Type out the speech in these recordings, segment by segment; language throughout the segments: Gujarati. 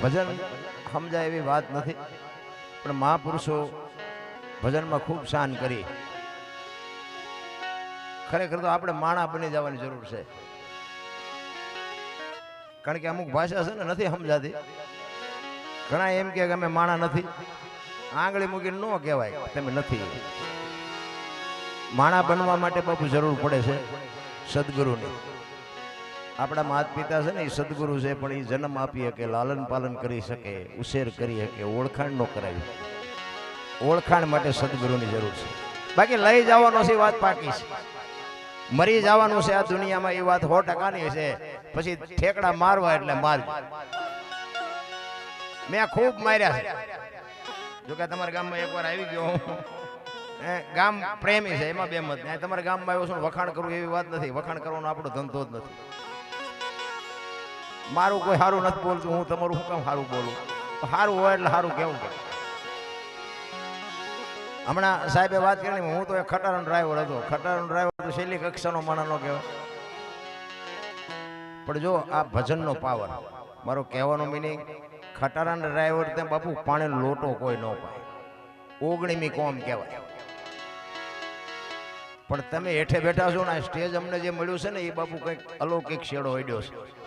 ભજન સમજાય એવી વાત નથી, પણ મહાપુરુષો ભજનમાં ખૂબ શાન કરી. ખરેખર તો આપણે માણા બની જવાની જરૂર છે. કારણ કે અમુક ભાષા છે ને નથી સમજાતી. ઘણા એમ કે અમે માણા નથી. આંગળી મૂકીને ન કહેવાય, તમે નથી. માણા બનવા માટે બાપુ જરૂર પડે છે સદગુરુની. આપણા માતા પિતા છે ને, એ સદગુરુ છે, પણ એ જન્મ આપી શકે, લાલન પાલન કરી શકે, ઉછેર કરી શકે, ઓળખાણ ન કરાવી. ઓળખાણ માટે સદગુરુની જરૂર છે. બાકી લઈ જવાનો છે વાત પાકી છે. મરી જવાનું છે આ દુનિયામાં, એ વાત સો ટકાની છે. પછી ઠેકડા મારવા એટલે માર. મેં ખૂબ માર્યા છે. જોકે તમારા ગામમાં એકવાર આવી ગયો હું. ગામ પ્રેમી છે, એમાં બે મત. તમારા ગામમાં આવ્યો છું વખાણ કરવું એવી વાત નથી. વખાણ કરવાનો આપણો ધંધો જ નથી. મારું કોઈ સારું નથી બોલતું, હું તમારું શું કેમ સારું બોલું? સારું હોય એટલે સારું કેવું કે? હમણાં સાહેબે વાત કરી, હું તો એક ખટારાનો ડ્રાઈવર હતો. ખટારાનો ડ્રાઈવર તો છેલ્લી કક્ષાનો માણસ નો કહેવાય. પણ જો આ ભજનનો પાવર, મારો કહેવાનો મિનિંગ ખટારાના ડ્રાઈવર તે બાપુ પાણીનો લોટો કોઈ ન પાય. ઓગણીમી કોમ કહેવાય. પણ તમે હેઠે બેઠા છો ને, આ સ્ટેજ અમને જે મળ્યું છે ને, એ બાપુ કંઈક અલૌકિક શેડો અડ્યો છે.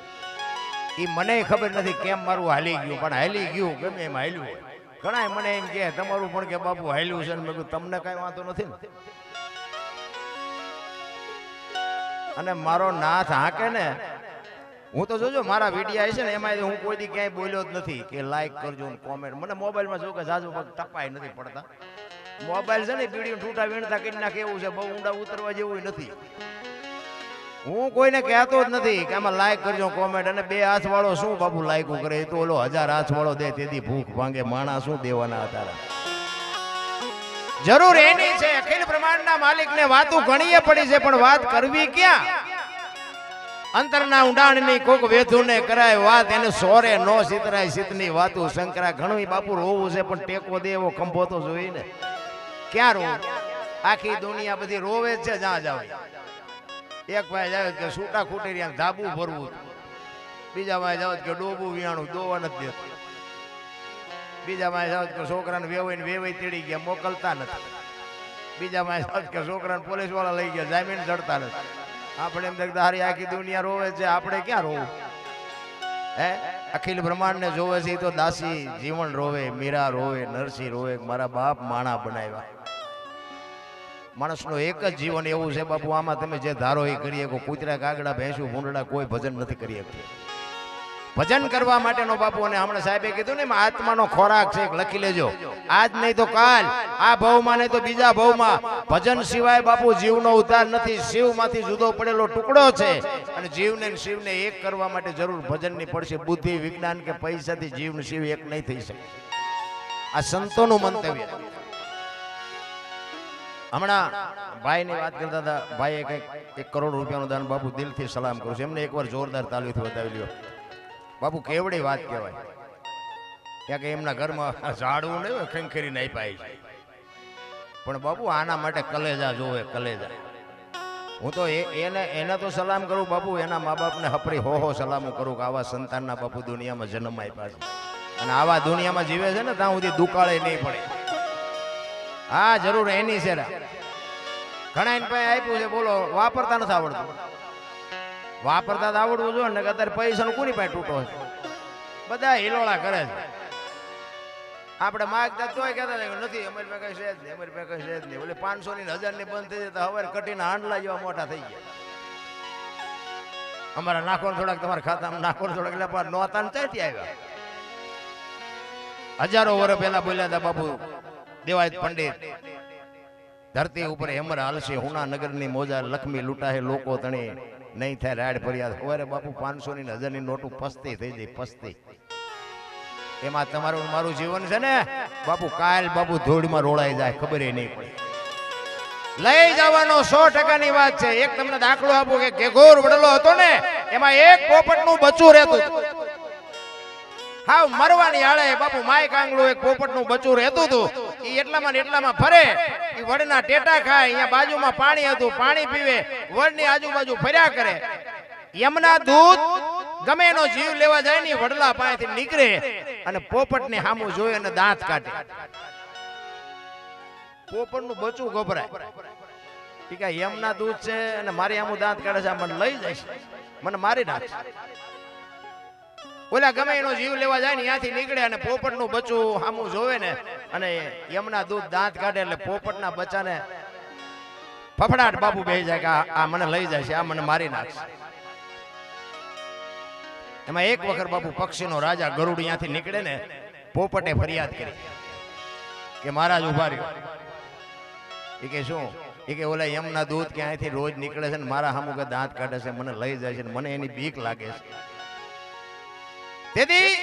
એ મને ખબર નથી કેમ મારું હાલી ગયું, પણ હાલી ગયું, ગમે એમ હાલ્યું હોય. ઘણા મને એમ કે તમારું પણ કે બાપુ હાલ્યું છે. મેં તમને કાંઈ વાંધો નથી ને. અને મારો નાથ હાકે ને, હું તો જોજો મારા વિડીયા છે ને એમાં હું કોઈ દી ક્યાંય બોલ્યો જ નથી કે લાઈક કરજો કોમેન્ટ મને મોબાઈલમાં જો કે જાજુ પગ ટપાય નથી પડતા. મોબાઈલ છે ને બીડીઓ ઠૂટા વીણતા કરી નાખે એવું છે, બહુ ઊંડા ઉતરવા જેવું નથી. હું કોઈને કહેતો જ નથી કે આમાં લાઈક કરજો કોમેન્ટ અને બે હાથ વાળો શું બાબુ લાઈક કરે? તો ઓલો હજાર હાથ વાળો દે, તેથી ભૂખ ભાંગે. માણા શું દેવાના હતા જરૂર એની છે. અખિલ બ્રહ્માંડના માલિકને વાતો ઘણીએ પડી છે, પણ વાત કરવી ક્યાં? અંતરના ઊંડાણની કોક વેધુને કરાય વાત, એને સોરે નો સિતરાય સિતની વાતું શંકરા ઘણું બાપુ રોવું છે, પણ ટેકો દે એવો કંભો તો જોઈ ને ક્યાં રોવું? આખી દુનિયા બધી રોવે છે, જ્યાં જાવ એક ભાઈ જાવ કે છૂટા ખૂટી રહ્યા ધાબુ ભરવું બીજા ભાઈ જાવ કે ડોબું વિયાણું દોવા નથી દેતું બીજા ભાઈ જાવ કે છોકરાને વેવાઈને વેવાઈ તેડી ગયા, મોકલતા નથી. બીજા ભાઈ જાવ કે છોકરાને પોલીસવાળા લઈ ગયા, જામીન ચડતા નથી. આપણે એમ દેખતા હારી આખી દુનિયા રોવે છે, આપણે ક્યાં રોવું? હે? અખિલ બ્રહ્માંડને જોવે છે તો દાસી જીવન રોવે, મીરા રોવે, નરસિંહ રોવે, મારા બાપ માણા બનાવ્યા. માણસનું એક જ જીવન એવું છે, બાપુ, આમાં તમે જે ધારો એ કરી શકો. કૂતરા કાગડા ભેંસું, ભૂંડડા કોઈ ભજન નથી કરી શકતું. ભજન કરવા માટેનો બાપુ, અને હમણાં સાહેબે કીધું ને આત્માનો ખોરાક છે લખી લેજો. આજ નહીં તો કાલ, આ ભવમાં નહીં તો બીજા ભવમાં. ભજન સિવાય બાપુ જીવનો ઉદ્ધાર નથી. શિવમાંથી જુદો પડેલો ટુકડો છે. અને જીવને શિવને એક કરવા માટે જરૂર ભજનની પડશે. બુદ્ધિ, વિજ્ઞાન કે પૈસાથી જીવન શિવ એક નહીં થઈ શકે. આ સંતોનું મંતવ્ય. હમણાં ભાઈની વાત કરતા હતા, ભાઈએ કંઈક એક કરોડ રૂપિયાનું દાન બાપુ દિલથી સલામ કરું છું. એમને એકવાર જોરદાર તાલીથી બતાવી લ્યો. બાપુ કેવડી વાત કહેવાય. ત્યાં કે એમના ઘરમાં ઝાડવું નહીં હોય ખંખેરી નહીં પાય છે. પણ બાપુ આના માટે કલેજા જોવે, કલેજા. હું તો એને એને તો સલામ કરું બાપુ, એના મા બાપને હપરી હો હો સલામો કરું કે આવા સંતાનના બાપુ દુનિયામાં જન્મ આપ્યા છે. અને આવા દુનિયામાં જીવે છે ને, ત્યાં સુધી દુકાળે નહીં પડે. હા, જરૂર, એની છે. ઘણા એને પાસે આપ્યું છે, બોલો, વાપરતા નથી આવડતું. વાપરતા આવડવું જોઈએ ને અત્યારે પૈસાનું કોની પાસે તૂટો છે? બધા હિલોળા કરે છે. આપણે માગતા તોય કહેતા હતા નથી, અમારી પાસે કઈ છે જ નહીં, અમારી પાસે કઈ છે જ નહીં. ઓલી પાંચસો ની હજારની બંધ થઈ જતા હવે કટીના હાંડલા જેવા મોટા થઈ ગયા. અમારા નાખો થોડાક તમારા ખાતામાં નાખો થોડાક એટલે નોતા ને ત્યાંથી આવ્યા. હજારો વર્ષ પહેલા બોલ્યા હતા બાપુ દેવાયત પંડિત, ધરતી ઉપર હેમર હાલશે હુના નગરની મોજા લક્ષ્મી લૂંટાહે, લોકો તણી નહીં થાય, રાડ ફરિયાદ. હવે બાપુ પાંચસો ની હજારની નોટું પસ્તી થઈ જાય, પસ્તી. એમાં તમારું મારું જીવન છે ને, બાપુ, કાલ બાપુ ધૂળમાં રોળાઈ જાય, ખબર નહીં પડે. લઈ જવાનો સો ટકાની વાત છે. એક તમને દાખલો આપું કે ઘેઘોર વડલો હતો ને, એમાં એક પોપટનું બચ્ચું રહેતું હતું. હાવ મરવાની આળે બાપુ માય કાંગલું એક પોપટનું બચ્ચું રહેતું હતું. એટલામાં ને એટલામાં ફરે. એ વડના ટેટા ખાય, અહીંયા બાજુમાં પાણી હતું, પાણી પીવે, વડની આજુબાજુ ફર્યા કરે. યમના દૂધ ગમે એનો જીવ લેવા જાય ને વડલા પાસેથી નીકળે અને પોપટને સામું જોઈ અને દાંત કાઢે. પોપટનું બચું ગભરાય. ટીકા યમના દૂધ છે અને મારી આમું દાંત કાઢે છે મને લઈ જાય મને મારી નાખશે. ઓલા ગમે એનો જીવ લેવા જાય ને ત્યાંથી નીકળે અને પોપટનું બચ્ચું સામું જોવે ને, અને યમના દૂધ દાંત કાઢે એટલે પોપટના બચ્ચાને ફફડાટ બાપુ બે જાય કે આ- મને લઈ જાય છે, આ મને મારી નાખશે. એમાં એક વખત બાપુ પક્ષીનો રાજા ગરુડ ત્યાંથી નીકળે ને, પોપટે ફરિયાદ કરી કે મહારાજ ઊભા રહ્યો. એ કે શું? એ કે ઓલા યમના દૂધ ક્યાંયથી રોજ નીકળે છે ને મારા સામુ દાંત કાઢે છે, મને લઈ જાય છે મને એની બીક લાગે છે. તેથી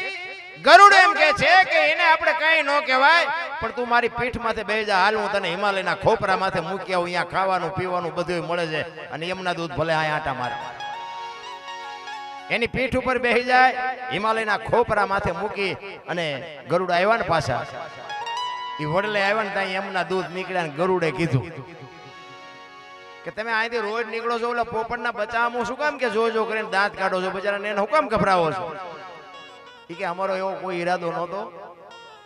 ગરુડ એમ કે છે કે એને આપણે કઈ ન કહેવાય, પણ તું મારી પીઠ માથે બે જા, હાલ હું તને હિમાલયના ખોપરા માથે મૂકી આવું, અહીંયા ખાવાનું, પીવાનું બધું મળે છે અને એમના દૂધ ભલે આ આટા મારે. એની પીઠ ઉપર બેસી જાય, હિમાલયના ખોપરા માથે મૂકી અને ગરુડ આવ્યા ને પાછા. એ વડલે આવ્યા ને ત્યાં એમના દૂધ નીકળ્યા ને ગરુડે કીધું કે તમે અહીંથી રોજ નીકળો છો, ઓલા પોપટના બચાવમાં શું કામ કે જો જો કરીને દાંત કાઢો છો, બચારાને એને હું કામ ગભરાવો છો? ઈ કે અમારો એવો કોઈ ઈરાદો નહોતો.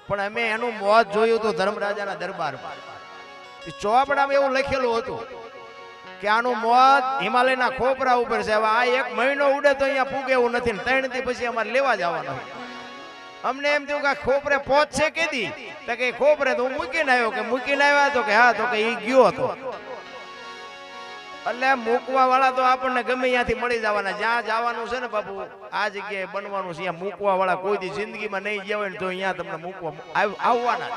પણ અમે એનું મોત જોયું હતું ધર્મરાજાના દરબારમાં. ચોપડામાં એવું લખેલું હતું કે આનું મોત હિમાલયના ખોપરા ઉપર છે. હવે આ એક મહિનો ઉડે તો અહીંયા પૂગે એવું નથી ને ત્રણથી પછી અમારે લેવા જવાનું અમને એમ થયું કે ખોપરે પહોંચશે કેદી તો કે ખોપરે તો હું મૂકીને આવ્યો કે મૂકીને આવ્યા તો કે હા, તો કે એ ગયો હતો. એટલે મૂકવા વાળા તો આપણને ગમે ત્યાંથી મળી જવાના. જ્યાં જવાનું છે ને બાપુ, આ જગ્યાએ બનવાનું છે. મૂકવા વાળા કોઈ જિંદગીમાં નહીં હોય ને તો અહીંયા તમને મૂકવા આવવાના.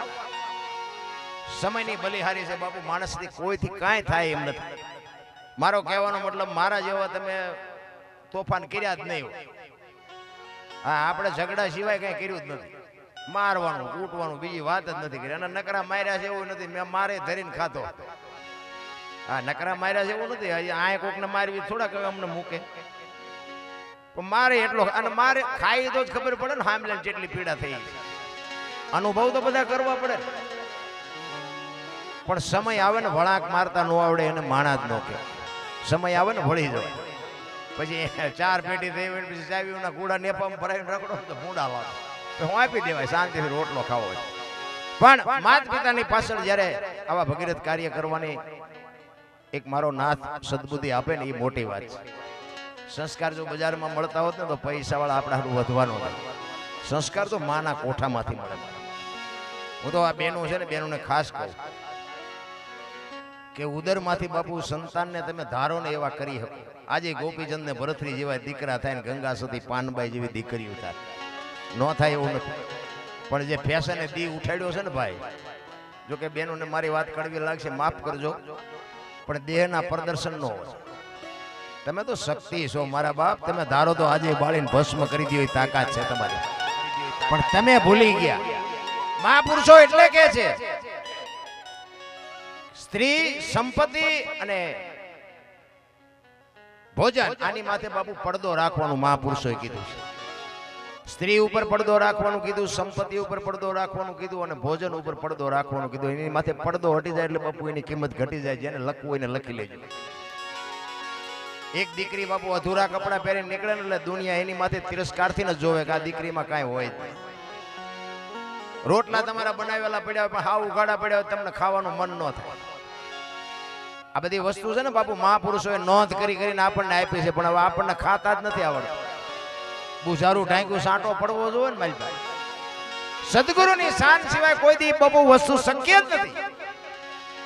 સમયની બલિહારી છે બાપુ માણસથી કોઈથી કાંઈ થાય એમ નથી. મારો કહેવાનો મતલબ, મારા જેવા તમે તોફાન કર્યા જ નહીં હા, આપણે ઝઘડા સિવાય કઈ કર્યું જ નથી. મારવાનું કૂટવાનું બીજી વાત જ નથી કરી. અને નકરા માર્યા છે એવું નથી. મેં મારે ધરીને ખાતો હા નકરા માર્યા છે એવું નથી આ કોકને મારવી થોડાક અમને મૂકે પણ મારે એટલો અને મારે ખાઈ તો જ ખબર પડે ને હામલે જેટલી પીડા થઈ અનુભવ તો બધા કરવા પડે પણ સમય આવે ને વળાંક મારતા ન આવડે એને માણા જ ન કે સમય આવે ને વળી જાય પછી ચાર પેટી થઈ ને પછી ચાવીઓના કુડા નેપામાં ભરાઈને રખડો તો ભૂંડા વાળો તો હું આપી દેવાય શાંતિથી રોટલો ખાવો પણ માત પિતાની પાછળ જ્યારે આવા ભગીરથ કાર્ય કરવાની એક મારો નાથ સદબુદ્ધિ આપે ને એ મોટી વાત છે. સંસ્કાર જો બજારમાં મળતા હોત ને તો પૈસાવાળા આપણા વધવાનો હોય સંસ્કાર તો માના કોઠામાંથી મળે. હું તો આ બહેનો છે ને બહેનોને ખાસ કહું કે ઉદરમાંથી બાપુ સંતાનને તમે ધારો ને એવા કરી શકો. આજે ગોપીચંદ ને ભરથરી જેવા દીકરા થાય ને ગંગા સતી પાનબાઈ જેવી દીકરીઓ થાય. ન થાય એવું નથી. પણ જે ફેશને દી ઉઠાડ્યો છે ને ભાઈ, જો કે બેનોને મારી વાત કડવી લાગશે, માફ કરજો. પણ દેહના પ્રદર્શન નો તમે તો શક્તિ છો મારા બાપ. તમે ધારો તો આજે બાળીને ભસ્મ કરી દીધી તાકાત છે તમારી. પણ તમે ભૂલી ગયા. મહાપુરુષો એટલે કે છે, સ્ત્રી, સંપત્તિ અને ભોજન, આની માથે બાપુ પડદો રાખવાનું મહાપુરુષોએ કીધું છે. સ્ત્રી ઉપર પડદો રાખવાનું કીધું, સંપત્તિ ઉપર પડદો રાખવાનું કીધું અને ભોજન ઉપર પડદો રાખવાનું કીધું. એની માથે પડદો હટી જાય એટલે બાપુ એની કિંમત ઘટી જાય, જેને લખવું એને લખી લેજો. એક દીકરી બાપુ અધૂરા કપડા પહેરીને નીકળે ને એટલે દુનિયા એની માથે તિરસ્કારથી જ જોવે કે આ દીકરીમાં કાંઈ હોય. રોટલા તમારા બનાવેલા પડ્યા પણ હાવ ઉઘાડા પડ્યા હોય, તમને ખાવાનું મન ન થાય. આ બધી વસ્તુ છે ને બાપુ, મહાપુરુષોએ નોંધ કરી કરીને આપણને આપી છે, પણ હવે આપણને ખાતા જ નથી આવડતું. બુઝારું ઢાંક્યું, સાંટો પડવો જોઈએ ને મારી પાસે. સદગુરુની શાન સિવાય કોઈ દી બબુ વસ્તુ શક્ય જ નથી.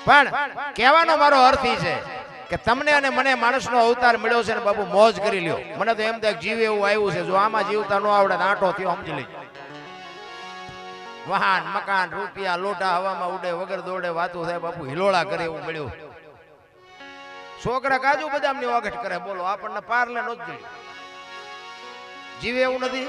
પણ કહેવાનો મારો અર્થ ઈ છે કે તમને અને મને માણસનો અવતાર મળ્યો છે ને બાબુ મોજ કરી લ્યો. મને તો એમ થાય જીવ એવું આવ્યું છે, જો આમાં જીવતા ન આવડે આંટો થયો, સમજી લેજો. વાહન, મકાન, રૂપિયા લોટા હવામાં ઉડે, વગર દોડે, વાતું થાય, બાપુ, હિલોળા કરે એવું મળ્યું. છોકરા કાજુ બદામની વાગટ કરે, બોલો, આપણને પારલે નો જ જોઈએ. જીવે એવું નથી.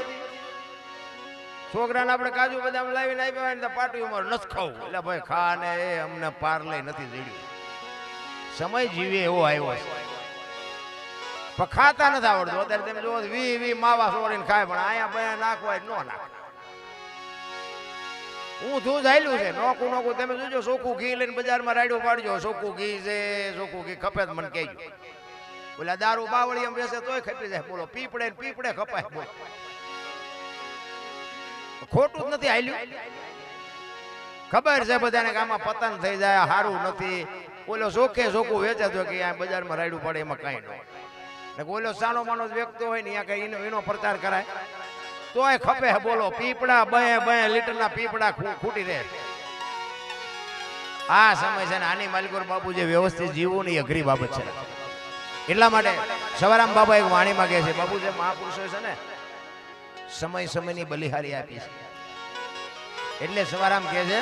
છોકરાને આપણે કાજુ બદામ લાવીને આપ્યા હોય ને પાટી ઉમર નથી ખાવું. એટલે ભાઈ ખા ને એ અમને પારલે નથી જડ્યું. સમય જીવે એવો આવ્યો છે. પણ ખાતા નથી આવડતું. અત્યારે તમે જોવો વી વી માવા સોરીને ખાય, પણ અહીંયા ભાઈ નાખવાય ન નાખે. હું દૂધ જાયલું છે. નોકું નોકું તમે જોજો સોકું ઘી લઈને બજારમાં રાડ્યો પાડજો. સોખું ઘી છે સોખું ઘી. ખપે મને કહેજો. ઓલા દારૂ બાવળી એમ બેસે તોય ખપી જાય. બોલો પીપડે પીપડે ખપાય. ખોટું જ નથી હાલ્યું. ખબર છે બધાને કે આમાં પતન થઈ જાય સારું નથી. ઓલો ચોખ્ખે ચોખ્ખું વેચાતો કે આ બજારમાં રાયડું પડે, એમાં કાંઈ નહીં ઓલો સાનો માનો વ્યક્તિ હોય ને કઈ એનો એનો પ્રચાર કરાય. તોય ખપે બોલો પીપડા બે બે લીટરના પીપડા ખૂ- ખૂટી રહે. આ સમય છે ને આની માલિકોર બાપુ જે વ્યવસ્થિત જીવવું ને અઘરી બાબત છે. એટલા માટે સવારામ બાબા એક વાણી માંગે છે, બાપુ, જે મહાપુરુષો છે ને, સમય સમયની બલિહારી આપી છે. એટલે સવારામ કહે છે